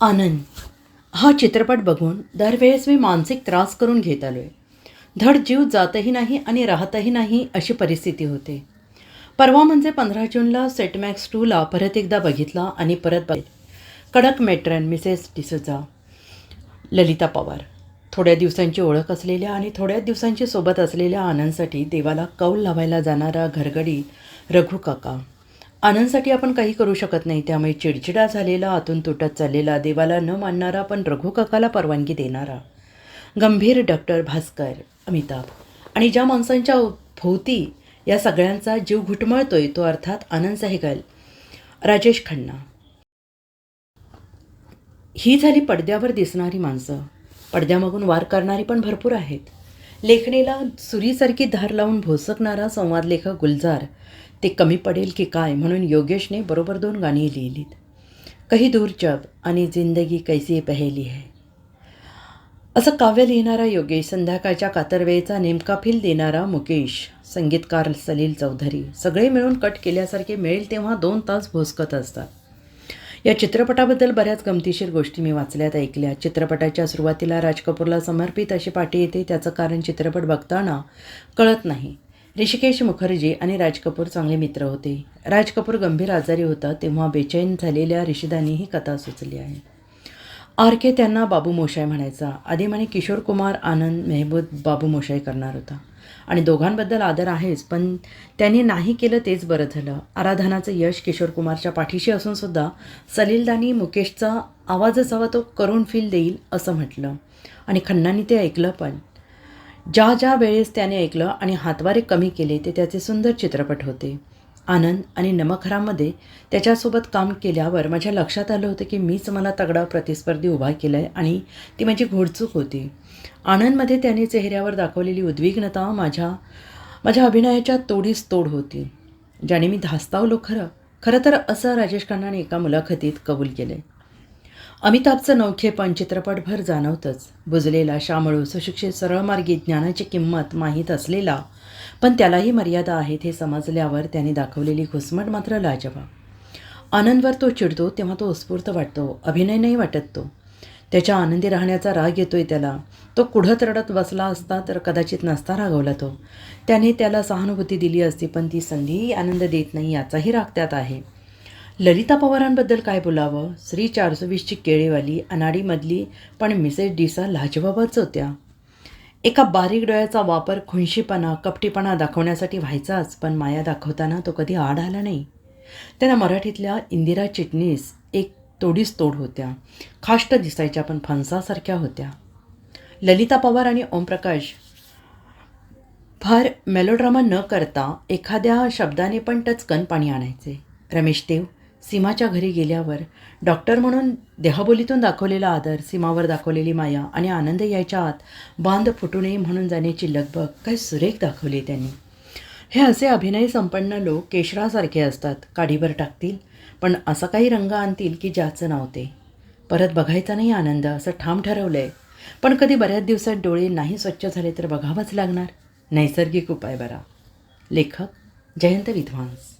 आनंद. हा चित्रपट बघून दरवेळेस मी मानसिक त्रास करून घेत आलो आहे धड जीव जातही नाही आणि राहतही नाही अशी परिस्थिती होते. परवा म्हणजे पंधरा जूनला सेटमॅक्स टूला परत एकदा बघितला आणि परत बघ कडक मेट्रन मिसेस डिसुजा ललिता पवार. थोड्या दिवसांची ओळख असलेल्या आणि थोड्या दिवसांची सोबत असलेल्या आनंदसाठी देवाला कौल लावायला जाणारा घरगडी रघु काका. आनंदसाठी आपण काही करू शकत नाही. त्यामुळे चिडचिडा झालेला आतून तुटत चाललेला देवाला न मानणारा पण रघुकाकाला परवानगी देणारा. गंभीर डॉक्टर भास्कर अमिताभ आणि ज्या माणसांच्या भोवती या सगळ्यांचा जीव घुटमळतोय तो अर्थात आनंद सहगल राजेश खन्ना. ही झाली पडद्यावर दिसणारी माणसं. पडद्यामागून वार करणारी पण भरपूर आहेत. लेखणीला सुरीसारखी धार लावून भोसकणारा संवाद लेखक गुलजार ते कमी पडेल की काय म्हणून योगेशने बरोबर दोन गाणी लिहिलीत. कही दूर जब आणि जिंदगी कैसी पहेली है. असं काव्य लिहिणारा योगेश संध्याकाळच्या कातरवेळेचा नेमका फील देणारा मुकेश संगीतकार सलील चौधरी सगळे मिळून कट केल्यासारखे मिळेल तेव्हा दोन तास भोसकत असतात. या चित्रपटाबद्दल बऱ्याच गमतीशीर गोष्टी मी वाचल्यात ऐकल्या. चित्रपटाच्या सुरुवातीला राज कपूरला समर्पित अशी पाठी येते त्याचं कारण चित्रपट बघताना कळत नाही. ऋषिकेश मुखर्जी आणि राज कपूर चांगले मित्र होते. राज कपूर गंभीर आजारी होता तेव्हा बेचैन झालेल्या ऋषिदानी ही कथा सुचली आहे. आर के त्यांना बाबू मोशाय म्हणायचा. आधी म्हणे किशोर कुमार आनंद मेहबूद बाबू मोशाय करणार होता. आणि दोघांबद्दल आदर आहेच पण त्यांनी नाही केलं तेच बरं झालं. आराधनाचं यश किशोर कुमारच्या पाठीशी असूनसुद्धा सलीलदानी मुकेशचा आवाजच हवा तो करून फील देईल असं म्हटलं. आणि खन्नानी ते ऐकलं पण. ज्या ज्या वेळेस त्याने ऐकलं आणि हातवारे कमी केले ते त्याचे सुंदर चित्रपट होते. आनंद आणि नमखरामध्ये त्याच्यासोबत काम केल्यावर माझ्या लक्षात आलं होतं की मीच मला तगडा प्रतिस्पर्धी उभा केला आहे आणि ती माझी घोडचूक होती. आनंदमध्ये त्याने चेहऱ्यावर दाखवलेली उद्विग्नता माझ्या माझ्या अभिनयाच्या तोडीस तोड होती ज्याने मी धास्तावलो खरं. खरं तर असं राजेश खन्नाने एका मुलाखतीत कबूल केलं आहे अमिताभचं नौखेपण चित्रपटभर जाणवतंच. बुजलेला शामळू सुशिक्षित सरळमार्गी ज्ञानाची किंमत माहीत असलेला पण त्यालाही मर्यादा आहेत हे समजल्यावर त्याने दाखवलेली घुसमट मात्र लाजवाब. आनंदवर तो चिडतो तेव्हा तो उत्स्फूर्त वाटतो अभिनय नाही वाटत तो. त्याच्या आनंदी राहण्याचा राग येतोय त्याला. तो कुढत रडत बसला असता तर कदाचित नसता रागवला तो. त्याने त्याला सहानुभूती दिली असती पण ती संधीही आनंद देत नाही याचाही राग त्यात आहे. ललिता पवारांबद्दल काय बोलावं? श्री चारशे वीसची केळीवाली अनाडीमधली पण मिसेस डिसा लाजवाबच होत्या. एका बारीक डोळ्याचा वापर खुंशीपणा कपटीपणा दाखवण्यासाठी व्हायचाच पण माया दाखवताना तो कधी आड आला नाही. त्यांना मराठीतल्या इंदिरा चिटणीस एक तोडीस तोड होत्या. खाष्ट दिसायच्या पण फणसासारख्या होत्या. ललिता पवार आणि ओमप्रकाश फार मेलोड्रामा न करता एखाद्या शब्दाने पण टचकन पाणी आणायचे. रमेश देव सीमाच्या घरी गेल्यावर डॉक्टर म्हणून देहबोलीतून दाखवलेला आदर सीमावर दाखवलेली माया आणि आनंद यायच्या आत बांध फुटू नये म्हणून जाण्याची लगबग काय सुरेख दाखवली त्यांनी. हे असे अभिनय संपन्न लोक केशरासारखे असतात. काडीभर टाकतील पण असा काही रंग आणतील की ज्याचं नाव ते. परत बघायचा नाही आनंद असं ठाम ठरवलं आहे पण कधी बऱ्याच दिवसात डोळे नाही स्वच्छ झाले तर बघावंच लागणार. नैसर्गिक उपाय बरा. लेखक जयंत विद्वांस.